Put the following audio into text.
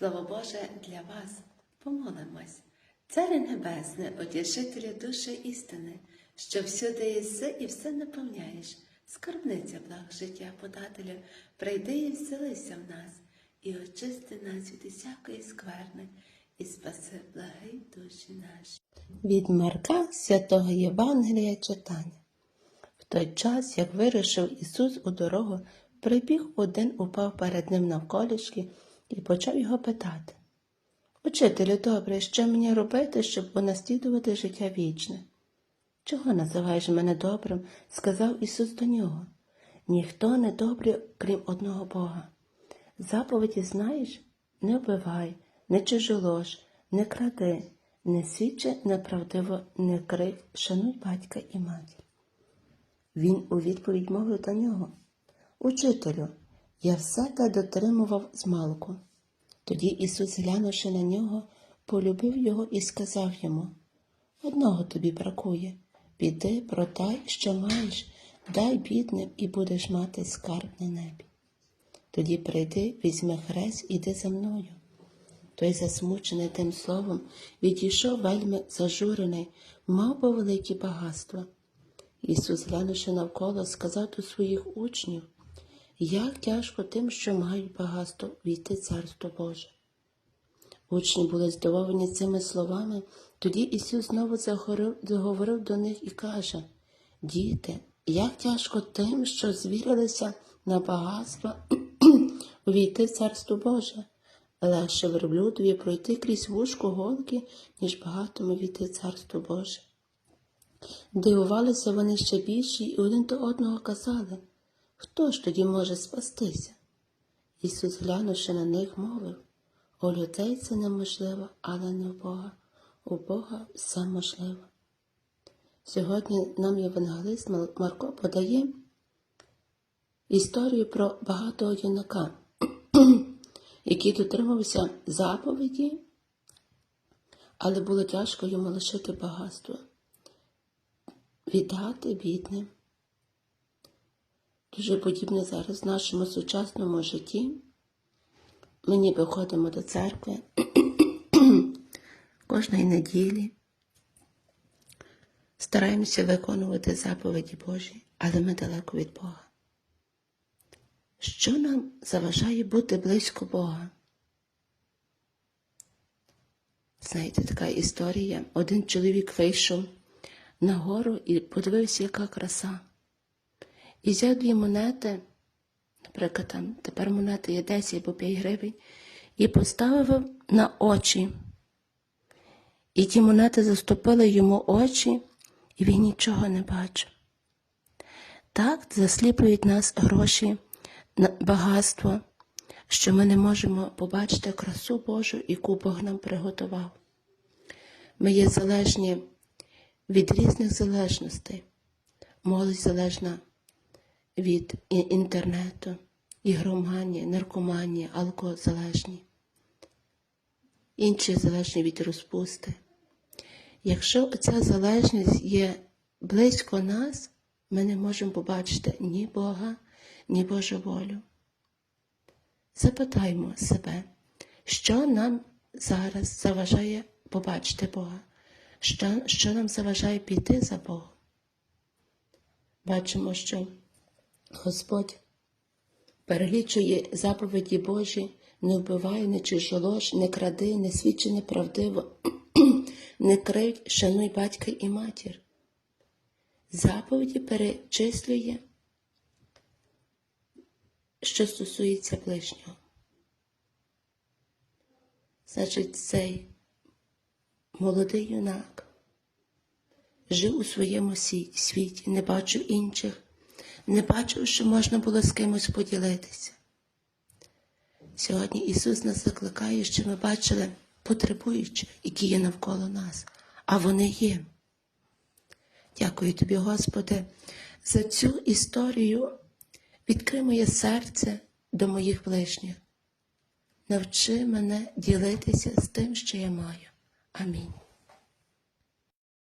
Слово Боже для вас. Помолимось. Царе Небесне, утішителю душі істини, що всюди єси і все наповняєш, скарбниця благ життя подателю, прийди і вселися в нас, і очисти нас від усякої скверни, і спаси благий душі наші. Від Марка святого Євангелія читання. В той час, як вирушив Ісус у дорогу, прибіг один, упав перед ним навколішки і почав його питати. Учителю добре, що мені робити, щоб унаслідувати життя вічне? Чого називаєш мене добрим? сказав Ісус до нього. Ніхто не добрий, крім одного Бога. Заповіді знаєш? Не вбивай, не чужолож, не кради, не свідчи неправдиво, не крив, шануй батька і матір. Він у відповідь мовив до нього. Учителю, я все те дотримував змалку. Тоді Ісус, глянувши на нього, полюбив його і сказав йому Одного тобі бракує. Піди, продай, що маєш, дай бідним і будеш мати скарб на небі. Тоді прийди, візьми хрест, іди за мною. Той, засмучений тим словом, відійшов вельми зажурений, мав би великі багатства. Ісус, глянувши навколо, сказав до своїх учнів, як тяжко тим, що мають багатство війти Царство Боже. Учні були здивовані цими словами, тоді Ісус знову заговорив, до них і каже, Діти, як тяжко тим, що звірилися на багатство увійти в Царство Боже. Легше верблюдові пройти крізь вушко голки, ніж багатому війти в Царство Боже. Дивувалися вони ще більше і один до одного казали, хто ж тоді може спастися? Ісус, глянувши на них, мовив, у людей це неможливо, але не в Бога. У Бога все можливо. Сьогодні нам євангелист Марко подає історію про багатого юнака, який дотримався заповіді, але було тяжко йому лишити багатство віддати бідним. Дуже подібне зараз в нашому сучасному житті. Ми ніби ходимо до церкви кожної неділі, стараємося виконувати заповіді Божі, але ми далеко від Бога. Що нам заважає бути близько Бога? Знаєте, така історія. Один чоловік вийшов на гору і подивився, яка краса. І взяв дві монети, наприклад, там тепер монети є 10 або 5 гривень, і поставив на очі. І ті монети заступили йому очі, і він нічого не бачив. Так засліплюють нас гроші багатство, що ми не можемо побачити красу Божу, яку Бог нам приготував. Ми є залежні від різних залежностей. Молодь залежна від інтернету, ігроманії, наркоманії, алкозалежні. Інші залежні від розпусти. Якщо ця залежність є близько нас, ми не можемо побачити ні Бога, ні Божу волю. Запитаймо себе, що нам зараз заважає побачити Бога, що, що нам заважає піти за Богом. Бачимо, що Господь перелічує заповіді Божі, не вбивай, не чужолож, не кради, не свідчи неправдиво, не кривдь, шануй батька і матір. Заповіді перечислює, що стосується ближнього. Значить, цей молодий юнак жив у своєму світі, не бачив інших, не бачив, що можна було з кимось поділитися. Сьогодні Ісус нас закликає, що ми бачили потребуючих, які є навколо нас, а вони є. Дякую тобі, Господи, за цю історію. Відкрий моє серце до моїх ближніх. Навчи мене ділитися з тим, що я маю. Амінь.